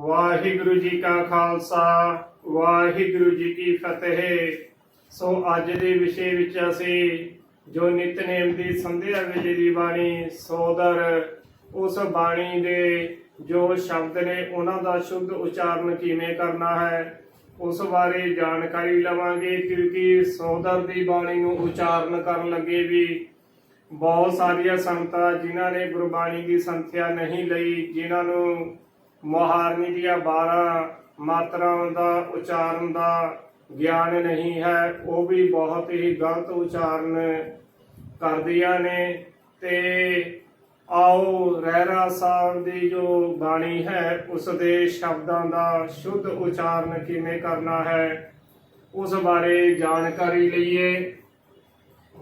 ਵਾਹਿਗੁਰੂ ਜੀ ਕਾ ਖਾਲਸਾ, ਵਾਹਿਗੁਰੂ ਜੀ ਕੀ ਫਤਿਹ। ਸੋ ਅੱਜ ਦੇ ਵਿਸ਼ੇ ਵਿੱਚ ਅਸੀਂ ਜੋ ਨਿਤਨੇਮ ਦੀ ਸੰਧਿਆ ਵੇਲੇ ਦੀ ਬਾਣੀ ਸੋਦਰ, ਉਸ ਬਾਣੀ ਦੇ ਜੋ ਸ਼ਬਦ ਨੇ ਉਹਨਾਂ ਦਾ ਸ਼ੁੱਧ ਉਚਾਰਨ ਕਿਵੇਂ ਕਰਨਾ ਹੈ, ਉਸ ਬਾਰੇ ਜਾਣਕਾਰੀ ਲਵਾਂਗੇ, ਕਿਉਂਕਿ ਸੋਦਰ ਦੀ ਬਾਣੀ ਨੂੰ ਉਚਾਰਨ ਕਰਨ ਲੱਗੇ ਵੀ ਬਹੁਤ ਸਾਰੀਆਂ ਸੰਗਤਾਂ ਜਿਨ੍ਹਾਂ ਨੇ ਗੁਰਬਾਣੀ ਦੀ ਸੰਥਿਆ ਨਹੀਂ ਲਈ, ਜਿਨ੍ਹਾਂ ਨੂੰ ਮਹਾਰਨੀ ਦੀਆਂ 12 ਮਾਤਰਾਵਾਂ ਦਾ ਉਚਾਰਨ ਦਾ ਗਿਆਨ ਨਹੀਂ ਹੈ, ਉਹ ਵੀ ਬਹੁਤ ਹੀ ਗਲਤ ਉਚਾਰਨ ਕਰਦੀਆਂ ਨੇ। ਤੇ ਆਓ ਰਹਿਰਾ ਸਾਹਿਬ ਦੀ ਜੋ ਬਾਣੀ ਹੈ, ਉਸ ਦੇ ਸ਼ਬਦਾਂ ਦਾ ਸ਼ੁੱਧ ਉਚਾਰਨ ਕਿਵੇਂ ਕਰਨਾ ਹੈ, ਉਸ ਬਾਰੇ ਜਾਣਕਾਰੀ ਲਈਏ।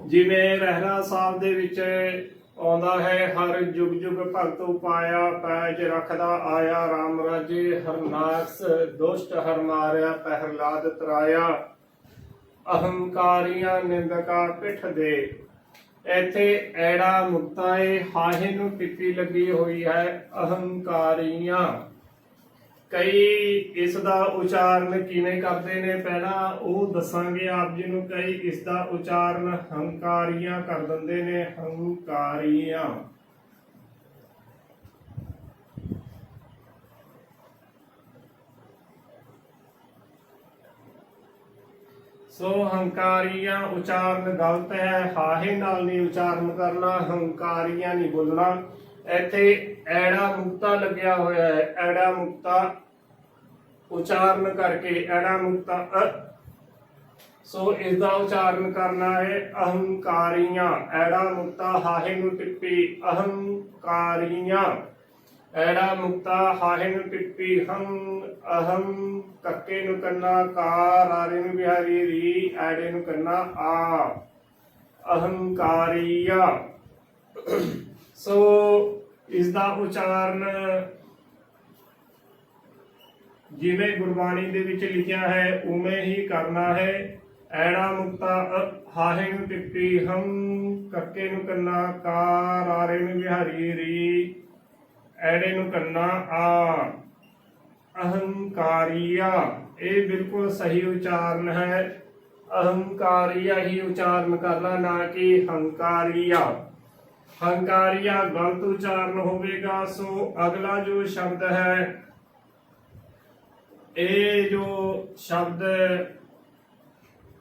ਜਿਵੇਂ ਰਹਿਰਾ ਸਾਹਿਬ ਦੇ ਵਿੱਚ ਆਉਂਦਾ ਹੈ ਹਰ ਜੁਗ ਜੁਗ ਭਗਤ ਉਪਾਇਆ, ਪੈਜ ਰੱਖਦਾ ਆਇਆ RAM ਰਾਜੇ ਹਰਨਾਕਸ ਦੁਸ਼ਟ ਹਰ ਮਾਰਿਆ, ਪਹਿਰਲਾਦ ਤਰਾਇਆ। ਅਹੰਕਾਰੀਆਂ ਨਿੰਦਕਾ ਪਿੱਠ ਦੇ। ਇੱਥੇ ਐੜਾ ਮੁਕਤਾਏ, ਹਾਹੇ ਨੂੰ ਟਿੱਪੀ ਲੱਗੀ ਹੋਈ ਹੈ ਅਹੰਕਾਰੀਆਂ। ਕਈ ਇਸ ਦਾ ਉਚਾਰਨ ਕਿਵੇਂ ਕਰਦੇ ਨੇ? ਪਹਿਲਾਂ ਉਹ ਦੱਸਾਂਗੇ ਆਪ ਜੀ ਨੂੰ, ਕਈ ਇਸ ਦਾ ਉਚਾਰਨ ਹੰਕਾਰੀਆਂ ਕਰ ਦਿੰਦੇ ਨੇ, ਹੰਕਾਰੀਆਂ। ਸੋ ਹੰਕਾਰੀਆਂ ਉਚਾਰਨ ਗਲਤ ਹੈ, ਹਾਹੇ ਨਾਲ ਨਹੀਂ ਉਚਾਰਨ ਕਰਨਾ, ਹੰਕਾਰੀਆਂ ਨਹੀਂ ਬੋਲਣਾ। ਇੱਥੇ ਐੜਾ ਮੁਕਤਾ ਲੱਗਿਆ ਹੋਇਆ ਹੈ। ਐੜਾ ਮੁਕਤਾ ਉਚਾਰਨ ਕਰਕੇ, ਐੜਾ ਮੁਕਤਾ ਸੋ ਇਸ ਦਾ ਉਚਾਰਨ ਕਰਨਾ ਹੈ ਅਹੰਕਾਰੀਆਂ। ਐੜਾ ਮੁਕਤਾ ਹਾਹੇ ਨੂੰ ਟਿੱਪੀ ਅਹੰਕਾਰੀਆਂ। ਐੜਾ ਮੁਕਤਾ ਹਾਹੇ ਨੂੰ ਟਿੱਪੀ ਹੰ, ਅਹੰ, ਕੱਕੇ ਨੂੰ ਕੰਨਾ, ਕਾਰ, ਆਰੇ ਨੂੰ ਬਿਹਾਰੀ, ਰੀ, ਐੜੇ ਨੂੰ ਕੰਨਾ, ਆ। ਅਹੰਕਾਰੀਆ। ਸੋ ਇਸ ਦਾ ਉਚਾਰਨ ਜਿਵੇਂ ਗੁਰਬਾਣੀ ਦੇ ਵਿੱਚ ਲਿਖਿਆ ਹੈ, ਉਵੇਂ ਹੀ ਕਰਨਾ ਹੈ। ਐੜਾ ਮੁਕਤਾ ਹਾਹੇ ਨੂੰ ਟਿੱਪੀ ਹਮ ਕੱਕੇ ਨੂੰ ਕੰਨਾ ਕਾਰ, ਆਰੇ ਨੂੰ ਬਿਹਾਰੀ ਰੀ, ਐੜੇ ਨੂੰ ਕੰਨਾ ਆ, ਅਹੰਕਾਰੀਆ। ਇਹ ਬਿਲਕੁਲ ਸਹੀ ਉਚਾਰਨ ਹੈ। ਅਹੰਕਾਰੀਆ ਹੀ ਉਚਾਰਨ ਕਰਨਾ, ਨਾ ਕਿ ਹੰਕਾਰੀਆ। ਹੰਕਾਰੀਆ ਗਲਤ ਉਚਾਰਨ ਹੋਵੇਗਾ, ਸੋ ਅਗਲਾ ਜੋ ਸ਼ਬਦ ਹੈ, ਇਹ ਜੋ ਸ਼ਬਦ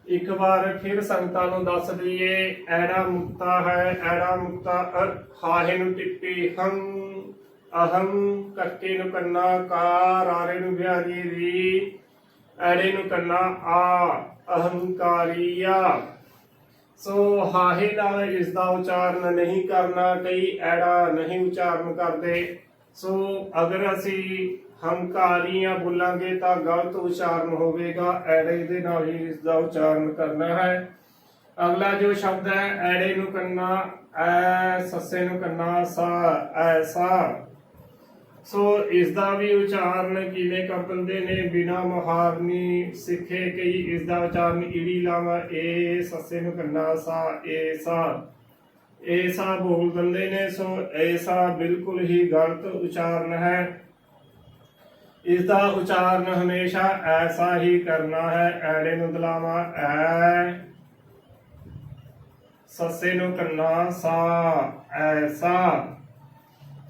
ਇੱਕ ਵਾਰ ਫਿਰ ਸੰਗਤਾਂ ਨੂੰ ਦੱਸ ਦਈਏ, ਐੜਾ ਮੁਕਤਾ ਹੈ, ਐੜਾ ਮੁਕਤਾ ਹਾਹੇ ਨੂੰ ਟਿੱਪੀ, ਹੰ, ਅਹੰ ਕੱਕੇ ਨੂੰ ਕੰਨਾ ਕਾਰ ਆਰੇ ਨੂੰ ਬਿਹਾਰੀ, ਰੀ, ਐੜੇ ਨੂੰ ਕੰਨਾ, ਆ, ਅਹੰਕਾਰੀਆ। ਸੋ ਹਾਹੇ ਨਾਲ ਇਸ ਦਾ ਉਚਾਰਨ ਨਹੀਂ ਕਰਨਾ, ਕਈ ਐੜਾ ਨਹੀਂ ਉਚਾਰਨ ਕਰਦੇ। ਸੋ ਅਗਰ ਅਸੀਂ ਹੰਕਾਰੀਆਂ ਬੋਲਾਂਗੇ ਤਾਂ ਗਲਤ ਉਚਾਰਨ ਹੋਵੇਗਾ, ਐੜੇ ਦੇ ਨਾਲ ਹੀ ਇਸ ਦਾ ਉਚਾਰਨ ਕਰਨਾ ਹੈ। ਅਗਲਾ ਜੋ ਸ਼ਬਦ ਹੈ, ਐੜੇ ਨੂੰ ਕੰਨਾ, ਐ ਸੱਸੇ ਨੂੰ ਕੰਨਾ, ਸਾ ਐਸਾ ਸੋ ਇਸ ਦਾ ਵੀ ਉਚਾਰਨ ਕਿਵੇਂ ਕਰ ਦਿੰਦੇ ਨੇ? ਬਿਨਾ ਮੁਹਾਰਨੀ ਸਿੱਖੇ ਕਈ। ਇਸ ਦਾ ਉਚਾਰਨ ਈੜੀ ਲਾਵਾ। ਏ ਸੱਸੇ ਨੂੰ ਕੰਨਾ ਸਾ ਏਸਾ ਏਸਾ ਬੋਲ ਦਿੰਦੇ ਨੇ। ਸੋ ਐਸਾ ਬਿਲਕੁਲ ਹੀ ਗਲਤ ਉਚਾਰਨ ਹੈ। ਇਸ ਦਾ ਉਚਾਰਨ ਹਮੇਸ਼ਾ ਐਸਾ ਹੀ ਕਰਨਾ ਹੈ। ਐੜੇ ਨੂੰ ਦਲਾਵਾ। ਐ ਸੱਸੇ ਨੂੰ ਕੰਨਾ ਸਾ ਐਸਾ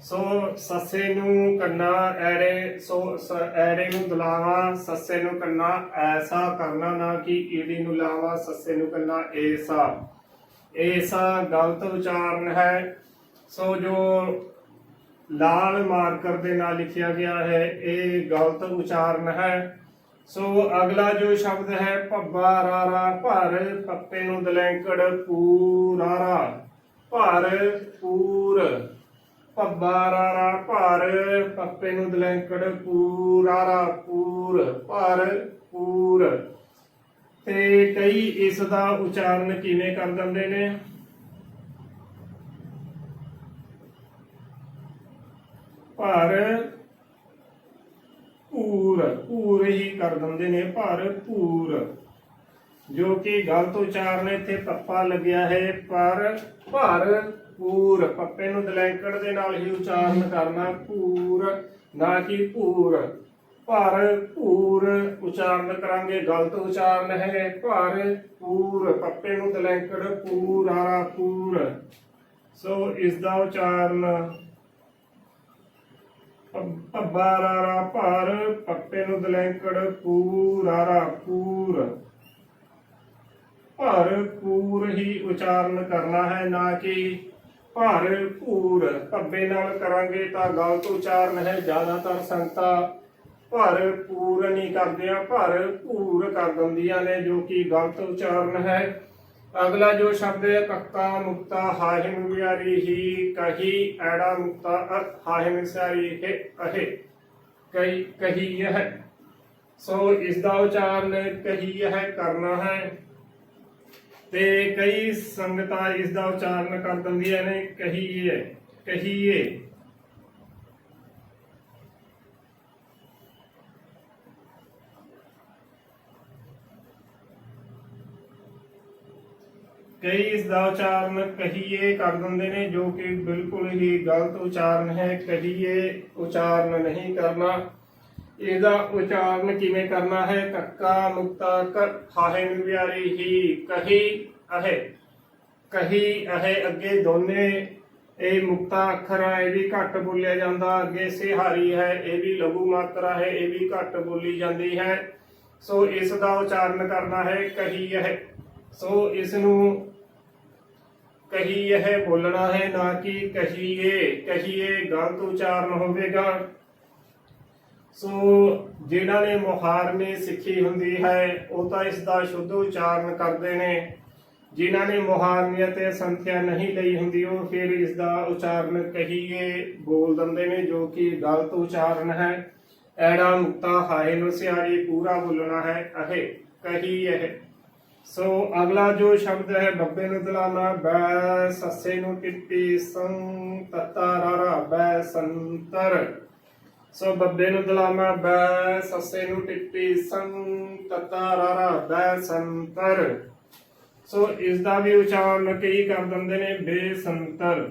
ਸੋ ਸੱਸੇ ਨੂੰ ਕੰਨਾ ਐੜੇ, ਸੋ ਐੜੇ ਨੂੰ ਦਲਾਵਾ, ਸੱਸੇ ਨੂੰ ਕੰਨਾ ਐਸਾ ਕਰਨਾ ਨਾ ਕਿ ਈੜੀ ਨੂੰ ਲਾਵਾ, ਸੱਸੇ ਨੂੰ ਕੰਨਾ ਏਸਾ। ਏਸਾ ਗਲਤ ਉਚਾਰਨ ਹੈ। ਸੋ ਜੋ ਲਾਲ ਮਾਰਕਰ ਦੇ ਨਾਲ ਲਿਖਿਆ ਗਿਆ ਹੈ, ਇਹ ਗਲਤ ਉਚਾਰਨ ਹੈ। ਸੋ ਅਗਲਾ ਜੋ ਸ਼ਬਦ ਹੈ, ਭੱਬਾ ਰਾਰਾ, ਭਰ ਪੱਪੇ ਨੂੰ ਦਲੈਂਕੜ ਪੂਰਾਰਾ। ਭਰ ਪੂਰ। ਭੱਬਾ ਰਾਰਾ ਭਰ, ਪੱਪੇ ਨੂੰ ਦਲੈਂਕੜ ਪੂਰਾਰਾ ਪੂਰ ਭਰ ਪੂਰ ਤੇ ਕਈ ਇਸ ਦਾ ਉਚਾਰਨ ਕਿਵੇਂ ਕਰ ਦਿੰਦੇ ਨੇ? ਭਰ ਪੂਰ ਪੂਰ ਹੀ ਕਰ ਦਿੰਦੇ ਨੇ, ਭਰ ਪੂਰ ਜੋ ਕਿ ਗਲਤ ਉਚਾਰਨ ਇੱਥੇ ਪੱਪਾ ਲੱਗਿਆ ਹੈ, ਪਰ ਭਰ ਪੂਰ, ਪੱਪੇ ਨੂੰ ਦਲੈਂਕੜ ਦੇ ਨਾਲ ਹੀ ਉਚਾਰਨ ਕਰਨਾ ਪੂਰ, ਨਾ ਕਿ ਪੂਰ ਭਰਪੂਰ ਉਚਾਰਨ ਕਰਾਂਗੇ, ਗਲਤ ਉਚਾਰਨ ਹੈ। ਭਰਪੂਰ ਪੱਪੇ ਨੂੰ ਦਲੈਂਕੜ ਪੂਰਾ ਪੂਰ ਸੋ ਇਸ ਦਾ ਉਚਾਰਨ ਪ- ਰਾਰਾ, ਭਰ, ਪੱਪੇ ਨੂੰ ਦਲੈਂਕੜ ਪੂਰਾਰਾ ਪੂਰ ਭਰਪੂਰ ਹੀ ਉਚਾਰਨ ਕਰਨਾ ਹੈ, ਨਾ ਕਿ ਭਰਪੂਰ ਭੱਬੇ ਨਾਲ ਕਰਾਂਗੇ ਤਾਂ ਗਲਤ ਉਚਾਰਨ ਹੈ ਜ਼ਿਆਦਾਤਰ ਸੰਗਤਾਂ। ਭਰਪੂਰ ਨਹੀਂ ਕਰਦੀਆਂ ਭਰਪੂਰ ਕਰ ਦਿੰਦੀਆਂ ਨੇ ਜੋ ਕਿ ਗਲਤ ਉਚਾਰਨ ਹੈ ਅਗਲਾ ਜੋ ਸ਼ਬਦ ਹੈ ਕੱਕਾ ਮੁਕਤਾ ਹਾਹਿ ਮੁਗਿਆਰੀ ਹੀ ਕਹੀ, ਐੜਾ ਮੁਕਤਾ ਅ ਹਾਹਿ ਮਿਸਾਰੀ ਹੈ, ਅਹੇ। ਕਹੀ ਕਹੀ ਹੈ। ਸੋ ਇਸ ਦਾ ਉਚਾਰਨ ਕਹੀ ਹੈ, ਕਰਨਾ ਹੈ। ਤੇ ਕਈ ਸੰਗਤਾਂ ਇਸ ਦਾ ਉਚਾਰਨ ਕਰ ਦਿੰਦੀਆਂ ਨੇ, ਕਹੀਏ ਕਹੀਏ। ਕਈ ਇਸ ਦਾ ਉਚਾਰਨ ਕਹੀਏ ਕਰ ਦਿੰਦੇ ਨੇ, ਜੋ ਕਿ ਬਿਲਕੁਲ ਹੀ ਗਲਤ ਉਚਾਰਨ ਹੈ। ਕਹੀਏ, ਉਚਾਰਨ ਨਹੀਂ ਕਰਨਾ। ਇਹਦਾ ਉਚਾਰਨ ਕਿਵੇਂ ਕਰਨਾ ਹੈ? ਕੱਕਾ ਮੁਕਤਾ ਕਰ ਹਾਹੇ ਵਿਆਰੀ ਹੀ, ਕਹੀ, ਅਹੇ। ਕਹੀ, ਅਹੇ, ਅੱਗੇ ਦੋਨੇ। ਇਹ ਮੁਕਤਾ ਅੱਖਰ ਹੈ ਇਹ ਵੀ ਘੱਟ ਬੋਲਿਆ ਜਾਂਦਾ। ਅੱਗੇ ਸਿਹਾਰੀ ਹੈ, ਇਹ ਵੀ ਲਘੂ ਮਾਤਰਾ ਹੈ, ਇਹ ਵੀ ਘੱਟ ਬੋਲੀ ਜਾਂਦੀ ਹੈ। ਸੋ ਇਸ ਦਾ ਉਚਾਰਨ ਕਰਨਾ ਹੈ, ਕਹੀ ਇਹ ਸੋ ਇਸ ਨੂੰ ਕਹੀ ਇਹ ਬੋਲਣਾ ਹੈ, ਨਾ ਕਿ ਕਹੀਏ। ਕਹੀਏ ਗਲਤ ਉਚਾਰਨ ਹੋਵੇਗਾ। ਸੋ ਜਿਨ੍ਹਾਂ ਨੇ ਮੁਹਾਰਮੀ ਸਿੱਖੀ ਹੁੰਦੀ ਹੈ, ਉਹ ਤਾਂ ਇਸ ਦਾ ਸ਼ੁੱਧ ਉਚਾਰਨ ਕਰਦੇ ਨੇ। ਜਿਨ੍ਹਾਂ ਨੇ ਮੁਹਾਰਮੀ ਤੇ ਸੰਥਿਆ ਨਹੀਂ ਲਈ ਹੁੰਦੀ, ਉਹ ਫਿਰ ਇਸ ਦਾ ਉਚਾਰਨ ਕਹੀਏ ਬੋਲ ਦਿੰਦੇ ਨੇ, ਜੋ ਕਿ ਗਲਤ ਉਚਾਰਨ ਹੈ। ਐੜਾ ਮੁਕਤਾ ਹਾਏ ਨੂੰ ਸਿਆਰੀ, ਪੂਰਾ ਬੋਲਣਾ ਹੈ, ਅਹੇ ਕਹੀ ਇਹ ਸੋ ਅਗਲਾ ਜੋ ਸ਼ਬਦ ਹੈ, ਬੱਬੇ ਨੂੰ ਦਲਾਮਾ ਬੈ ਸੱਸੇ ਨੂੰ ਟਿੱਪੀ ਸੰ ਬੈ ਸੰਤਰ। ਸੋ ਬੱਬੇ ਨੂੰ ਦਲਾਮਾ ਬੈ, ਸੱਸੇ ਨੂੰ ਟਿੱਪੀ ਸੰ ਬੈ ਸੰਤਰ। ਸੋ ਇਸ ਦਾ ਵੀ ਉਚਾਰਨ ਕਈ ਕਰ ਦਿੰਦੇ ਨੇ ਬੇਸੰਤਰ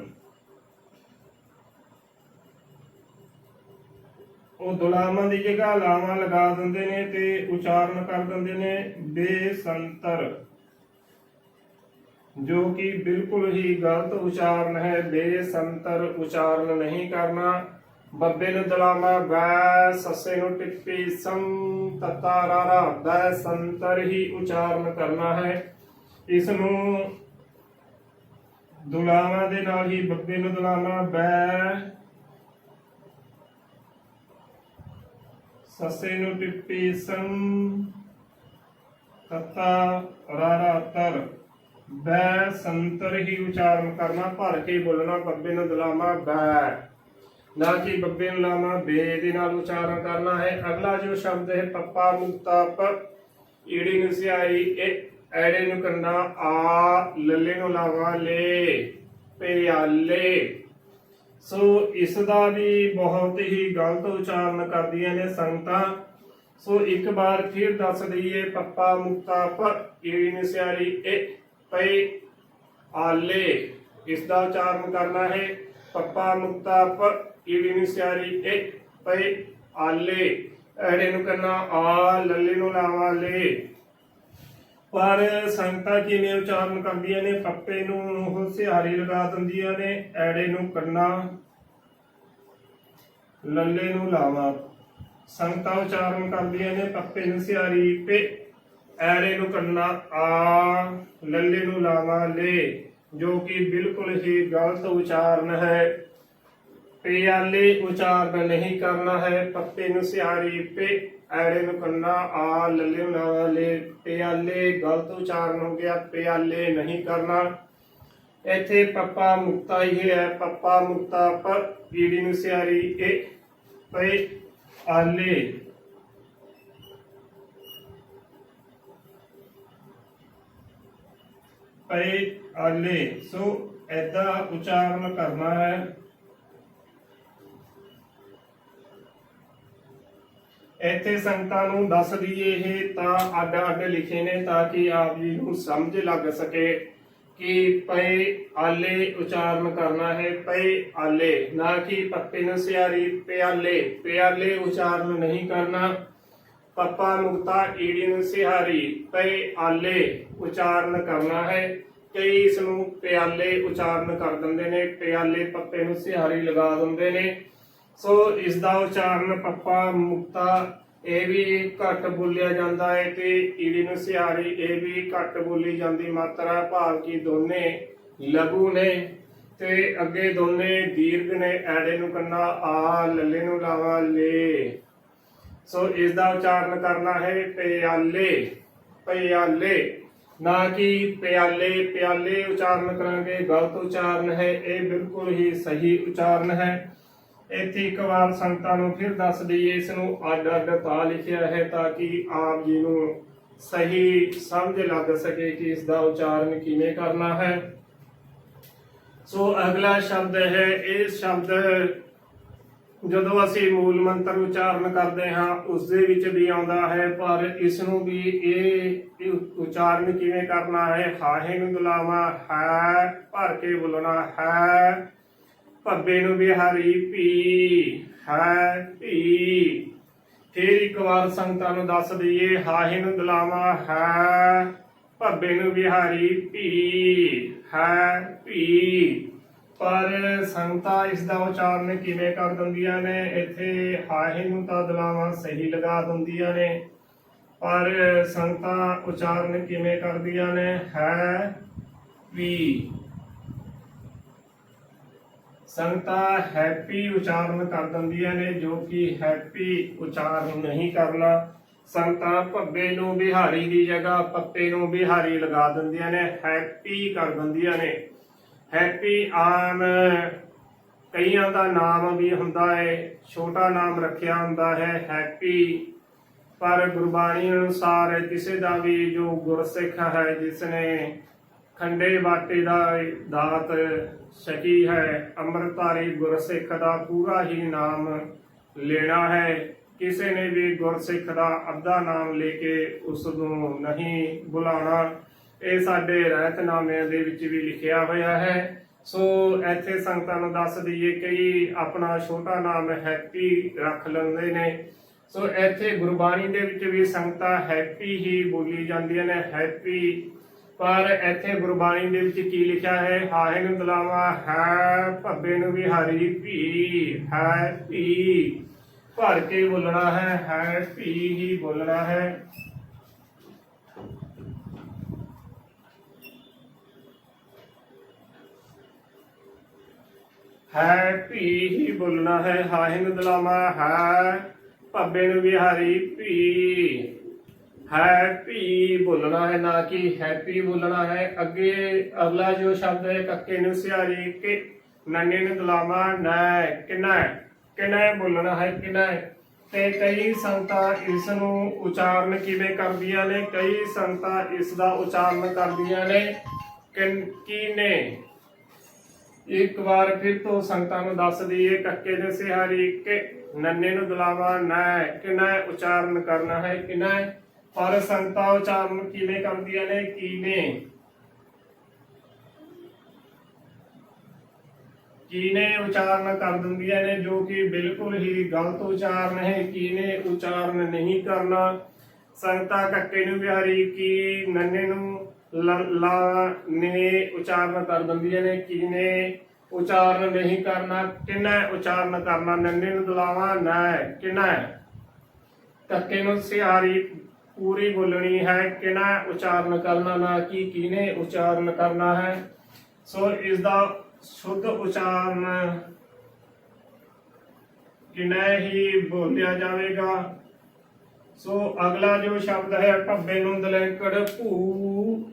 ਉਹ ਦੁਲਾਮਾਂ ਦੀ ਜਗ੍ਹਾ ਲਾਵਾਂ ਲਗਾ ਦਿੰਦੇ ਨੇ ਤੇ ਉਚਾਰਨ ਕਰ ਦਿੰਦੇ ਨੇ ਬੇਸੰਤਰ ਜੋ ਕਿ ਬਿਲਕੁਲ ਹੀ ਗਲਤ ਉਚਾਰਨ ਹੈ। ਬੇਸੰਤਰ ਉਚਾਰਨ ਨਹੀਂ ਕਰਨਾ। ਬੱਬੇ ਨੂੰ ਦਲਾਮਾ ਬੈ ਸੱਸੇ ਨੂੰ ਟਿੱਪੀ ਸੰ ਤਤਾ ਰਾਰਾ ਸੰਤਰ ਹੀ ਉਚਾਰਨ ਕਰਨਾ ਹੈ। ਇਸ ਨੂੰ ਦੁਲਾਵਾਂ ਦੇ ਨਾਲ ਹੀ ਬੱਬੇ ਨੂੰ ਦੁਲਾਮਾ ਬੈ ਸੱਸੇ ਨੂੰ ਟਿੱਪੀ ਸੰ ਤਤਾ ਰਾਰਾ, ਤਰ ਬੈ ਸੰਤਰ ਹੀ ਉਚਾਰਨ ਕਰਨਾ, ਭਰ ਕੇ ਬੋਲਣਾ, ਬੱਬੇ ਨੂੰ ਦੁਲਾਮਾ ਬੈ ਨਾ ਕਿ ਬੱਬੇ ਨੂੰ ਲਾਮਾ ਬੇ ਦੇ ਨਾਲ ਉਚਾਰਨ ਕਰਨਾ ਹੈ। ਅਗਲਾ ਜੋ ਸ਼ਬਦ ਹੈ, ਪੱਪਾ ਮੁਕਤਾ ਪ ਈੜੀ ਨੂੰ ਸਿਆਈ ਇਹ ਐੜੇ ਨੂੰ ਕਰਨਾ ਆ ਲੱਲੇ ਨੂੰ ਲਾਵਾ, ਲੈ ਪਿਆਲੇ ਸੋ ਇਸ ਦਾ ਵੀ ਬਹੁਤ ਹੀ ਗਲਤ ਉਚਾਰਨ ਕਰਦੀਆਂ ਨੇ ਸੰਗਤਾਂ। ਸੋ ਇੱਕ ਵਾਰ ਫਿਰ ਦੱਸ ਦਈਏ, ਪੱਪਾ ਮੁਕਤਾ ਪ ਈੜੀ ਨੂੰ ਸਿਆਰੀ ਇਹ ਪਈ ਆਲੇ। ਇਸ ਦਾ ਉਚਾਰਨ ਕਰਨਾ ਹੈ, ਪੱਪਾ ਮੁਕਤਾ ਪ ਈੜੀ ਨੂੰ ਸਿਆਰੀ ਇਹ ਪਈ, ਆਲੇ। ਐੜੇ ਨੂੰ ਕਰਨਾ ਆ, ਲੱਲੇ ਨੂੰ ਲਾਵਾ ਲੈ ਪਰ ਸੰਗਤਾਂ ਕਿਵੇਂ ਉਚਾਰਨ ਕਰਦੀਆਂ ਨੇ? ਪੱਪੇ ਨੂੰ ਉਹ ਸਿਹਾਰੀ ਲਗਾ ਦਿੰਦੀਆਂ ਨੇ, ਐੜੇ ਨੂੰ ਕਰਨਾ ਲੱਲੇ ਨੂੰ ਲਾਵਾ। ਸੰਗਤਾਂ ਉਚਾਰਨ ਕਰਦੀਆਂ ਨੇ ਪੱਪੇ ਨੂੰ ਸਿਹਾਰੀ ਪੇ ਐੜੇ ਨੂੰ ਕੰਨਾ, ਆ, ਲੱਲੇ ਨੂੰ ਲਾਵਾ ਲੈ ਜੋ ਕਿ ਬਿਲਕੁਲ ਹੀ ਗਲਤ ਉਚਾਰਨ ਹੈ। ਪਿਆਲੇ ਉਚਾਰਨ ਨਹੀਂ ਕਰਨਾ ਹੈ ਪੱਪੇ ਨੂੰ ਸਿਹਾਰੀ ਪੇ, ਐੜੇ ਨੂੰ ਕਰਨਾ ਆ ਲੱਲੇ ਨੂੰ ਲੈ। ਪਿਆਲੇ ਗਲਤ ਉਚਾਰਨ ਹੋ ਗਿਆ, ਪਿਆਲੇ ਨਹੀਂ ਕਰਨਾ। ਇੱਥੇ ਪੱਪਾ ਮੁਕਤਾ ਹੀ ਹੈ, ਪੱਪਾ ਮੁਕਤਾ ਪਰ ਈੜੀ ਨੂੰ ਸਿਹਾਰੀ ਇਹ ਪਏ ਆਲੇ। ਪਏ ਆਲੇ। ਸੋ ਐਦਾ ਉਚਾਰਨ ਕਰਨਾ ਹੈ। ਇੱਥੇ ਸੰਗਤਾਂ ਨੂੰ ਦੱਸ ਦਈਏ ਇਹ ਤਾਂ ਅੱਡ ਅੱਡ ਲਿਖੇ ਨੇ ਤਾਂ ਕਿ ਆਪ ਜੀ ਨੂੰ ਸਮਝ ਲੱਗ ਸਕੇ ਕਿ ਪਏ ਆਲੇ ਉਚਾਰਨ ਕਰਨਾ ਹੈ, ਪਏ ਆਲੇ, ਨਾ ਕਿ ਪੱਪੇ ਨੂੰ ਪਿਆਲੇ ਪਿਆਲੇ ਉਚਾਰਨ ਨਹੀਂ ਕਰਨਾ। ਪੱਪਾ ਮੁਕਤਾ ਈੜੀ ਨੂੰ ਸਿਹਾਰੀ, ਪਏ ਆਲੇ ਉਚਾਰਨ ਕਰਨਾ ਹੈ। ਕਈ ਇਸ ਨੂੰ ਪਿਆਲੇ ਉਚਾਰਨ ਕਰ ਦਿੰਦੇ ਨੇ, ਪਿਆਲੇ ਪੱਪੇ ਨੂੰ ਸਿਹਾਰੀ ਲਗਾ ਦਿੰਦੇ ਨੇ। ਸੋ ਇਸ ਦਾ ਉਚਾਰਨ ਪੱਪਾ ਮੁਕਤਾ, ਇਹ ਵੀ ਘੱਟ ਬੋਲਿਆ ਜਾਂਦਾ ਹੈ ਤੇ ਈੜੀ ਨੂੰ ਸਿਹਾਰੀ, ਇਹ ਵੀ ਘੱਟ ਬੋਲੀ ਜਾਂਦੀ ਮਾਤਰਾ, ਭਾਵ ਕਿ ਦੋਨੇ ਲਘੂ ਨੇ ਤੇ ਅੱਗੇ ਦੋਨੇ ਦੀਰਘ ਨੇ, ਐੜੇ ਨੂੰ ਕੰਨਾ, ਆ ਲੱਲੇ ਨੂੰ ਲਾਵਾ, ਲੇ। ਸੋ ਇਸ ਦਾ ਉਚਾਰਨ ਕਰਨਾ ਹੈ ਪਿਆਲੇ ਪਿਆਲੇ। ਨਾ ਕਿ ਪਿਆਲੇ ਪਿਆਲੇ ਉਚਾਰਨ ਕਰਾਂਗੇ, ਗਲਤ ਉਚਾਰਨ ਹੈ, ਇਹ ਬਿਲਕੁਲ ਹੀ ਸਹੀ ਉਚਾਰਨ ਹੈ। ਇੱਥੇ ਇੱਕ ਵਾਰ ਸੰਗਤਾਂ ਨੂੰ ਫਿਰ ਦੱਸ ਦਈਏ, ਇਸ ਨੂੰ ਅੱਡ ਅੱਡ ਤਾਂ ਲਿਖਿਆ ਹੈ ਤਾਂ ਕਿ ਆਪ ਜੀ ਨੂੰ ਸਹੀ ਸਮਝ ਲੱਗ ਸਕੇ ਕਿ ਇਸ ਦਾ ਉਚਾਰਨ ਕਿਵੇਂ ਕਰਨਾ ਹੈ। ਸੋ ਅਗਲਾ ਸ਼ਬਦ ਹੈ, ਇਹ ਸ਼ਬਦ ਜਦੋਂ ਅਸੀਂ ਮੂਲ ਮੰਤਰ ਉਚਾਰਨ ਕਰਦੇ ਹਾਂ, ਉਸ ਦੇ ਵਿੱਚ ਵੀ ਆਉਂਦਾ ਹੈ, ਪਰ ਇਸ ਨੂੰ ਵੀ ਇਹ ਉਚਾਰਨ ਕਿਵੇਂ ਕਰਨਾ ਹੈ? ਹਾਹੇ ਨੂੰ ਦੁਲਾਵਾ ਹੈ, ਭਰ ਕੇ ਬੋਲਣਾ ਹੈ। ਭੱਬੇ ਨੂੰ ਵੀ ਹਰੀ ਭੀ, ਹੈ ਭੀ। ਫੇਰ ਇੱਕ ਵਾਰ ਸੰਗਤਾਂ ਨੂੰ ਦੱਸ ਦਈਏ, ਹਾਹੇ ਨੂੰ ਦੁਲਾਵਾ ਹੈ ਭੱਬੇ ਨੂੰ ਵੀ ਹਰੀ ਹੈ ਭੀ। ਪਰ ਸੰਗਤਾਂ ਇਸ ਦਾ ਉਚਾਰਨ ਕਿਵੇਂ ਕਰ ਦਿੰਦੀਆਂ ਨੇ? ਇੱਥੇ ਹਾਹੇ ਨੂੰ ਤਾਂ ਦਲਾਵਾਂ ਸਹੀ ਲਗਾ ਦਿੰਦੀਆਂ ਨੇ। ਪਰ ਸੰਗਤਾਂ ਉਚਾਰਨ ਕਿਵੇਂ ਕਰਦੀਆਂ ਨੇ? ਹੈ ਵੀ ਸੰਗਤਾਂ ਹੈਪੀ ਉਚਾਰਨ ਕਰ ਦਿੰਦੀਆਂ ਨੇ, ਜੋ ਕਿ ਹੈਪੀ ਉਚਾਰਨ ਨਹੀਂ ਕਰਨਾ। ਸੰਗਤਾਂ ਭੱਬੇ ਨੂੰ ਬਿਹਾਰੀ ਦੀ ਜਗ੍ਹਾ, ਪੱਪੇ ਨੂੰ ਬਿਹਾਰੀ ਲਗਾ ਦਿੰਦੀਆਂ ਨੇ, ਹੈਪੀ ਕਰ ਦਿੰਦੀਆਂ ਨੇ। ਹੈਪੀ ਆਮ ਕਈਆਂ ਦਾ ਨਾਮ ਵੀ ਹੁੰਦਾ ਹੈ ਛੋਟਾ ਨਾਮ ਰੱਖਿਆ ਹੁੰਦਾ ਹੈ, ਹੈਪੀ। ਪਰ ਗੁਰਬਾਣੀ ਅਨੁਸਾਰ ਕਿਸੇ ਦਾ ਵੀ ਜੋ ਗੁਰਸਿੱਖ ਹੈ ਜਿਸ ਨੇ ਖੰਡੇ ਬਾਟੇ ਦਾ ਦਾਤ ਛਕੀ ਹੈ, ਅੰਮ੍ਰਿਤਧਾਰੀ ਗੁਰਸਿੱਖ ਦਾ ਪੂਰਾ ਹੀ ਨਾਮ ਲੈਣਾ ਹੈ। ਕਿਸੇ ਨੇ ਵੀ ਗੁਰਸਿੱਖ ਦਾ ਅੱਧਾ ਨਾਮ ਲੈ ਕੇ ਉਸ ਨੂੰ ਨਹੀਂ ਬੁਲਾਉਣਾ, ਇਹ ਸਾਡੇ ਰਹਿਤਨਾਮਿਆਂ ਦੇ ਵਿੱਚ ਵੀ ਲਿਖਿਆ ਹੋਇਆ ਹੈ। ਸੋ ਇੱਥੇ ਸੰਗਤਾਂ ਨੂੰ ਦੱਸ ਦਈਏ ਕਈ ਆਪਣਾ ਛੋਟਾ ਨਾਮ ਹੈਪੀ ਰੱਖ ਲੈਂਦੇ ਨੇ। ਸੋ ਇੱਥੇ ਗੁਰਬਾਣੀ ਦੇ ਵਿੱਚ ਵੀ ਸੰਗਤਾਂ ਹੈਪੀ ਹੀ ਬੋਲੀ ਜਾਂਦੀਆਂ ਨੇ। ਹੈਪੀ ਪਰ ਇੱਥੇ ਗੁਰਬਾਣੀ ਦੇ ਵਿੱਚ ਕੀ ਲਿਖਿਆ ਹੈ? ਹਾਹੇ ਨੂੰ ਦਲਾਵਾ ਹੈ ਭੱਬੇ ਨੂੰ ਵੀ ਹਰੀ ਭੀ, ਹੈ ਭੀ। ਭਰ ਕੇ ਬੋਲਣਾ ਹੈ ਹੈ ਭੀ ਹੀ ਬੋਲਣਾ ਹੈ। ਹੈ ਭੀ ਹੀ ਬੋਲਣਾ ਹੈ ਹਾਹੇ ਨੂੰ ਦਲਾਵਾ ਹੈ ਭੱਬੇ ਨੂੰ ਵੀ ਹਰੀ ਭੀ। ਹੈਪੀ ਬੋਲਣਾ ਹੈ ਨਾ ਕਿ ਹੈਪੀ ਬੋਲਣਾ ਹੈ। ਅੱਗੇ ਅਗਲਾ ਜੋ ਸ਼ਬਦ ਹੈ, ਕੱਕੇ ਨੂੰ ਸਿਆਰੀ ਕਿ ਨੰਨੇ ਨੂੰ ਦਲਾਮਾ, ਨੈ ਕਿਨੈ ਕਿਨੈ ਬੋਲਣਾ ਹੈ, ਕਿਨੈ। ਤੇ ਕਈ ਸੰਗਤਾਂ ਇਸ ਨੂੰ ਉਚਾਰਨ ਕਿਵੇਂ ਕਰਦੀਆਂ ਨੇ? ਕਈ ਸੰਗਤਾਂ ਇਸ ਦਾ ਉਚਾਰਨ ਕਰਦੀਆਂ ਨੇ। ਕਿਨ ਕੀਨੇ ਇੱਕ ਵਾਰ ਫਿਰ ਤੋਂ ਸੰਗਤਾਂ ਨੂੰ ਦੱਸ ਦਈਏ, ਕੱਕੇ ਦੇ ਸਿਹਾਰੀ ਕਿ ਨੰਨੇ ਨੂੰ ਦਲਾਵਾ ਨੈ ਕਿਨੈ ਉਚਾਰਨ ਕਰਨਾ ਹੈ, ਕਿਨੈ। ਪਰ ਸੰਗਤਾਂ ਉਚਾਰਨ ਕਿਵੇਂ ਕਰਦੀਆਂ ਨੇ ਕੀਨੇ ਕੀਨੇ ਉਚਾਰਨ ਕਰ ਦਿੰਦੀਆਂ ਨੇ, ਜੋ ਕਿ ਬਿਲਕੁਲ ਹੀ ਗਲਤ ਉਚਾਰਨ ਹੈ ਕੀਨੇ ਉਚਾਰਨ ਨਹੀਂ ਕਰਨਾ? ਸੰਗਤਾਂ ਕੱਕੇ ਨੂੰ ਬਿਹਾਰੀ ਕੀ ਨੰਨੇ ਨੂੰ ਲਾ ਨੇ ਉਚਾਰਨ ਕਰ ਦਿੰਦੀਆਂ ਨੇ ਕੀਨੇ ਉਚਾਰਨ ਨਹੀਂ ਕਰਨਾ? ਕਿਨੈ ਉਚਾਰਨ ਕਰਨਾ? ਨੰਨੇ ਨੂੰ ਦਲਾਵਾ, ਨਾ ਕਿਨੈ? ਕੱਕੇ ਨੂੰ ਸਿਹਾਰੀ ਪੂਰੀ ਬੋਲਣੀ ਹੈ ਕਿਨਾ ਉਚਾਰਨ ਕਰਨਾ ਨਾ, ਕਿ ਕੀਨੇ ਉਚਾਰਨ ਕਰਨਾ ਹੈ। ਸੋ ਇਸ ਦਾ ਸ਼ੁੱਧ ਉਚਾਰਨ ਕਿਨਾ ਹੀ ਬੋਲਿਆ ਜਾਵੇਗਾ। ਸੋ ਅਗਲਾ ਜੋ ਸ਼ਬਦ ਹੈ, ਭੱਬੇ ਨੂੰ ਦਲੈਂਕੜ ਭੂ,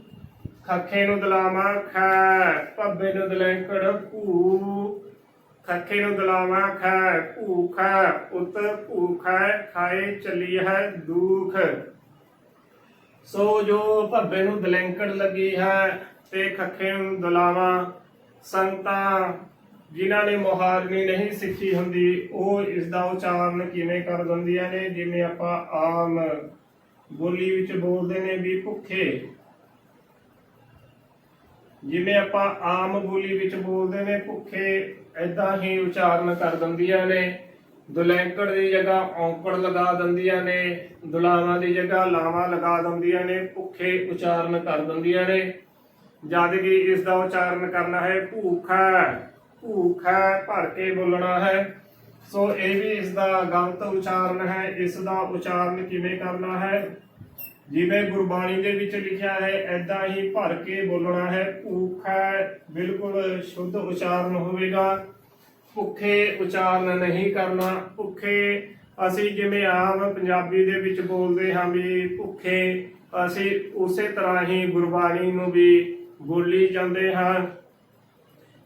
ਖੱਖੇ ਨੂੰ ਦਲਾਮਾ ਖੈ, ਭੱਬੇ ਨੂੰ ਦਲੈਂਕੜ ਭੂ, ਖੱਖੇ ਨੂੰ ਦਲਾਵਾ ਖੈ ਭੂਖਾ ਉਤ ਭੂਖਾ ਖਾਏ ਚੱਲੀ ਹੈ ਦੁਖ। ਸੋ ਜੋ ਭੱਬੇ ਨੂੰ ਦਲੈਂਕੜ ਲੱਗੀ ਹੈ ਤੇ ਖੱਖੇ ਨੂੰ ਦਲਾਵਾ, ਸੰਤਾਂ ਜਿਨ੍ਹਾਂ ਨੇ ਮੁਹਾਰਨੀ ਨਹੀਂ ਸਿੱਖੀ ਹੁੰਦੀ, ਉਹ ਇਸ ਦਾ ਉਚਾਰਨ ਕਿਵੇਂ ਕਰ ਦਿੰਦੀਆਂ ਨੇ? ਜਿਵੇਂ ਆਪਾਂ ਆਮ ਬੋਲੀ ਵਿੱਚ ਬੋਲਦੇ ਨੇ ਵੀ ਭੁੱਖੇ। ਜਿਵੇਂ ਆਪਾਂ ਆਮ ਬੋਲੀ ਵਿੱਚ ਬੋਲਦੇ ਨੇ, ਭੁੱਖੇ ਐਦਾਂ ਹੀ ਉਚਾਰਨ ਕਰ ਦਿੰਦੀਆਂ ਨੇ। ਦੁਲੈਂਕੜ ਦੀ ਜਗ੍ਹਾ ਔਂਕੜ ਲਗਾ ਦਿੰਦੀਆਂ ਨੇ ਦੁਲਾਵਾਂ ਦੀ ਜਗ੍ਹਾ ਲਾਵਾਂ ਲਗਾ ਦਿੰਦੀਆਂ ਨੇ, ਭੁੱਖੇ ਉਚਾਰਨ ਕਰ ਦਿੰਦੀਆਂ ਨੇ। ਜਦ ਕਿ ਇਸ ਦਾ ਉਚਾਰਨ ਕਰਨਾ ਹੈ, ਭੂਖਾ ਭੂਖਾ ਭਰ ਕੇ ਬੋਲਣਾ ਹੈ। ਸੋ ਇਹ ਵੀ ਇਸ ਦਾ ਗਲਤ ਉਚਾਰਨ ਹੈ, ਇਸ ਦਾ ਉਚਾਰਨ ਕਿਵੇਂ ਕਰਨਾ ਹੈ? ਜਿਵੇਂ ਗੁਰਬਾਣੀ ਦੇ ਵਿੱਚ ਲਿਖਿਆ ਹੈ ਐਦਾਂ ਹੀ ਭਰ ਕੇ ਬੋਲਣਾ ਹੈ, ਭੂਖਾ ਬਿਲਕੁਲ ਸ਼ੁੱਧ ਉਚਾਰਨ ਹੋਵੇਗਾ। ਭੁੱਖੇ ਉਚਾਰਨ ਨਹੀਂ ਕਰਨਾ। ਭੁੱਖੇ ਅਸੀਂ ਜਿਵੇਂ ਆਮ ਪੰਜਾਬੀ ਦੇ ਵਿੱਚ ਬੋਲਦੇ ਹਾਂ ਵੀ ਭੁੱਖੇ ਅਸੀਂ ਉਸੇ ਤਰ੍ਹਾਂ ਹੀ ਗੁਰਬਾਣੀ ਨੂੰ ਵੀ ਬੋਲੀ ਜਾਂਦੇ ਹਾਂ।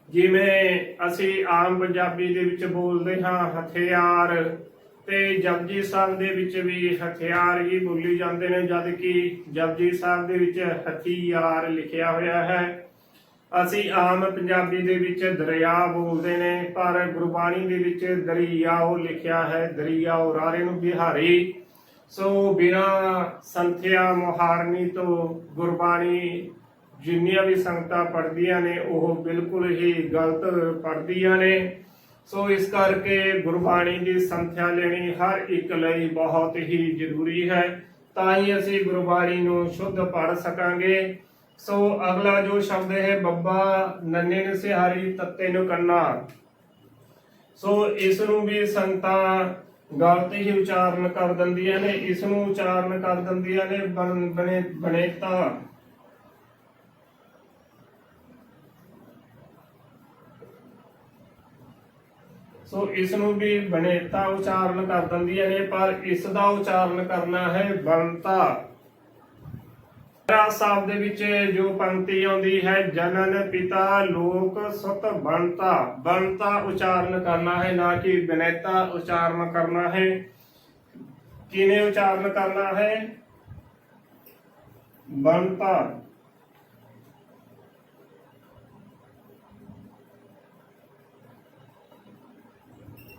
ਜਿਵੇਂ ਅਸੀਂ ਆਮ ਪੰਜਾਬੀ ਦੇ ਵਿੱਚ ਬੋਲਦੇ ਹਾਂ, ਹਥਿਆਰ ਤੇ ਜਪਜੀ ਸਾਹਿਬ ਦੇ ਵਿੱਚ ਵੀ ਹਥਿਆਰ ਹੀ ਬੋਲੀ ਜਾਂਦੇ ਨੇ, ਜਦ ਕਿ ਜਪਜੀ ਸਾਹਿਬ ਦੇ ਵਿੱਚ ਹਥਿਆਰ ਲਿਖਿਆ ਹੋਇਆ ਹੈ। ਅਸੀਂ ਆਮ ਪੰਜਾਬੀ ਦੇ ਵਿੱਚ ਦਰਿਆ ਬੋਲਦੇ ਨੇ, ਪਰ ਗੁਰਬਾਣੀ ਦੇ ਵਿੱਚ ਦਰਿਆਓ ਲਿਖਿਆ ਹੈ ਦਰਿਆਓ ਰਾਰੇ ਨੂੰ ਬਿਹਾਰੀ। ਸੋ ਬਿਨਾ ਸੰਥਿਆ ਮੁਹਾਰਨੀ ਤੋਂ ਗੁਰਬਾਣੀ ਜਿੰਨੀਆਂ ਵੀ ਸੰਗਤਾਂ ਪੜ੍ਹਦੀਆਂ ਨੇ, ਉਹ ਬਿਲਕੁਲ ਹੀ ਗਲਤ ਪੜ੍ਹਦੀਆਂ ਨੇ। ਸੋ ਇਸ ਕਰਕੇ ਗੁਰਬਾਣੀ ਦੀ ਸੰਥਿਆ ਲੈਣੀ ਹਰ ਇੱਕ ਲਈ ਬਹੁਤ ਹੀ ਜ਼ਰੂਰੀ ਹੈ। ਤਾਂ ਹੀ ਅਸੀਂ ਗੁਰਬਾਣੀ ਨੂੰ ਸ਼ੁੱਧ ਪੜ੍ਹ ਸਕਾਂਗੇ। ਸੋ ਅਗਲਾ ਜੋ ਸ਼ਬਦ ਹੈ, ਬੱਬਾ ਨੰਨੇ ਨੇ ਸਿਹਾਰੀ ਤੱਤੇ ਨੂੰ ਕੰਨਾ। ਸੋ ਇਸ ਨੂੰ ਵੀ ਸੰਤਾਂ ਗਲਤ ਹੀ ਉਚਾਰਨ ਕਰ ਦਿੰਦੀਆਂ ਨੇ ਇਸ ਨੂੰ ਉਚਾਰਨ ਕਰ ਦਿੰਦੀਆਂ ਨੇ ਬਣ- ਬਣੇ, ਬਣੇਤਾ। ਸੋ ਇਸ ਨੂੰ ਵੀ ਬਣੇਤਾ ਉਚਾਰਨ ਕਰ ਦਿੰਦੀਆਂ ਨੇ, ਪਰ ਇਸ ਦਾ ਉਚਾਰਨ ਕਰਨਾ ਹੈ ਬਣਤਾ। ਰਾਜ ਸਾਹਿਬ ਦੇ ਵਿੱਚ ਜੋ ਪੰਕਤੀ ਆਉਂਦੀ ਹੈ, ਜਨਨ ਪਿਤਾ ਲੋਕ ਸੁਤ ਬਣਤਾ। ਬਣਤਾ ਉਚਾਰਨ ਕਰਨਾ ਹੈ, ਨਾ ਕਿ ਬਿਨੈਤਾ ਉਚਾਰਨ ਕਰਨਾ ਹੈ। ਕਿਵੇਂ ਉਚਾਰਨ ਕਰਨਾ ਹੈ? ਬਣਤਾ।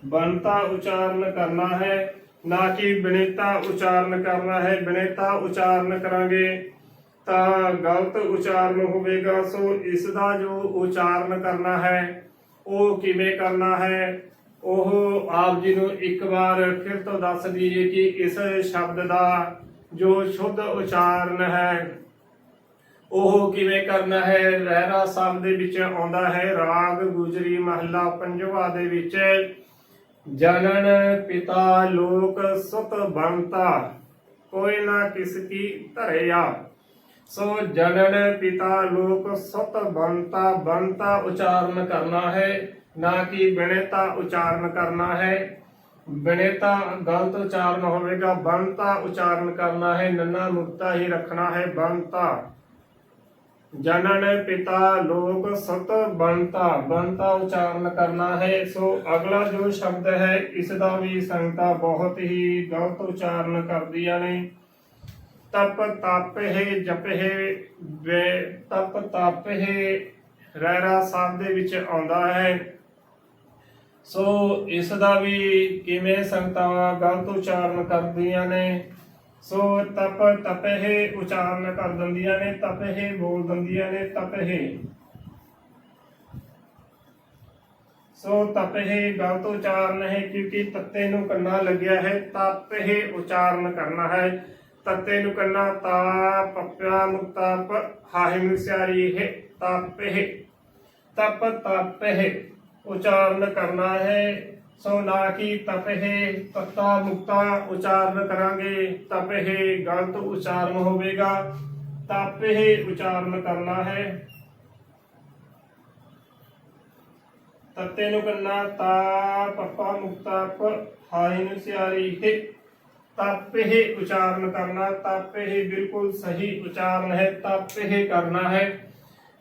ਬਣਤਾ ਉਚਾਰਨ ਕਰਨਾ ਹੈ, ਨਾ ਕਿ ਬਿਨੇਤਾ ਉਚਾਰਨ ਕਰਨਾ ਹੈ। ਬਿਨੇਤਾ ਉਚਾਰਨ ਕਰਾਂਗੇ। ਤਾਂ ਗਲਤ ਉਚਾਰਨ ਹੋਵੇਗਾ, ਸੋ ਇਸ ਦਾ ਜੋ ਉਚਾਰਨ ਕਰਨਾ ਹੈ, ਉਹ ਕਿਵੇਂ ਕਰਨਾ ਹੈ? ਉਹ ਆਪ ਜੀ ਨੂੰ ਇੱਕ ਵਾਰ ਫਿਰ ਤੋਂ ਦੱਸ ਦਈਏ ਕਿ ਇਸ ਸ਼ਬਦ ਦਾ ਜੋ ਸ਼ੁੱਧ ਉਚਾਰਨ ਹੈ, ਉਹ ਕਿਵੇਂ ਕਰਨਾ ਹੈ? ਰਹਿਰਾ ਸਾਹਿਬ ਦੇ ਵਿੱਚ ਆਉਂਦਾ ਹੈ, ਰਾਗ ਗੁਜਰੀ ਮਹਲਾ ਪੰਜਵਾ ਦੇ ਵਿੱਚ, ਜਨਨ ਪਿਤਾ ਲੋਕ ਸੁਤ ਬੰਤਾ, ਕੋਈ ਨਾ ਕਿਸ ਕੀ ਧਰਿਆ। ਸੋ ਜਨਨ ਪਿਤਾ ਲੋਕ ਸੁਤ ਬੰਤਾ ਬੰਤਾ ਉਚਾਰਨ ਕਰਨਾ ਹੈ, ਨਾ ਕਿ ਬਿਨੇਤਾ ਉਚਾਰਨ ਕਰਨਾ ਹੈ। ਬਿਨੇਤਾ ਗਲਤ ਉਚਾਰਨ ਹੋਵੇਗਾ, ਬੰਤਾ ਉਚਾਰਨ ਕਰਨਾ ਹੈ, ਨੰਨਾ ਮੁਕਤਾ ਹੀ ਰੱਖਣਾ ਹੈ, ਬੰਤਾ। ਜਨਨ ਪਿਤਾ ਲੋਕ ਸਤ ਬੰਤਾ ਬੰਤਾ ਉਚਾਰਨ ਕਰਨਾ ਹੈ। ਸੋ ਅਗਲਾ ਜੋ ਸ਼ਬਦ ਹੈ, ਇਸ ਦਾ ਵੀ ਸੰਗਤਾਂ ਬਹੁਤ ਹੀ ਗਲਤ ਉਚਾਰਨ ਕਰਦੀਆਂ ਨੇ। ਤਪ ਤਾਪਹਿ ਜਪਹਿ ਵੇ ਤਪ ਤਾਪਹਿ ਰਹਿਰਾ ਸਾਹਿਬ ਦੇ ਵਿੱਚ ਆਉਂਦਾ ਹੈ। ਸੋ ਇਸ ਦਾ ਵੀ ਕਿਵੇਂ ਸੰਗਤਾਂ ਗਲਤ ਉਚਾਰਨ ਕਰਦੀਆਂ ਨੇ? ਸੋ ਤਪ ਤਪਹਿ ਉਚਾਰਨ ਕਰ ਦਿੰਦੀਆਂ ਨੇ ਤਪਹਿ ਬੋਲ ਦਿੰਦੀਆਂ ਨੇ ਤਪਹਿ ਸੋ ਤਪਹਿ ਗਲਤ ਉਚਾਰਨ ਹੈ, ਕਿਉਂਕਿ ਤੱਤੇ ਨੂੰ ਕੰਨਾ ਲੱਗਿਆ ਹੈ ਤਪਹਿ ਉਚਾਰਨ ਕਰਨਾ ਹੈ। ਤੱਤੇ ਨੂੰ ਕੰਨਾ ਤਾ ਪੱਪਿਆ ਮੁਕਤਾ ਪ ਹਾਹਿ ਮਿਸਿਆਰੀ ਹੈ ਤਪਹਿ ਤਪ ਤਪਹਿ ਉਚਾਰਨ ਕਰਨਾ ਹੈ ਸੋ ਨਾ ਕਿ ਤਪਹਿ ਤਤਾ ਮੁਕਤਾ ਉਚਾਰਨ ਕਰਾਂਗੇ ਤਪਹਿ ਗਲਤ ਉਚਾਰਨ ਹੋਵੇਗਾ ਤਪਹਿ ਉਚਾਰਨ ਕਰਨਾ ਹੈ ਤੱਤੇ ਨੂੰ ਕੰਨਾ ਤਾ ਪੱਪਾ ਮੁਕਤਾ ਪ ਹਾਈ ਨੂੰ ਸਿਆਰੀ ਹੈ ਤਪਹਿ ਉਚਾਰਨ ਕਰਨਾ ਤਪਹਿ ਬਿਲਕੁਲ ਸਹੀ ਉਚਾਰਨ ਹੈ ਤਪਹਿ ਕਰਨਾ ਹੈ।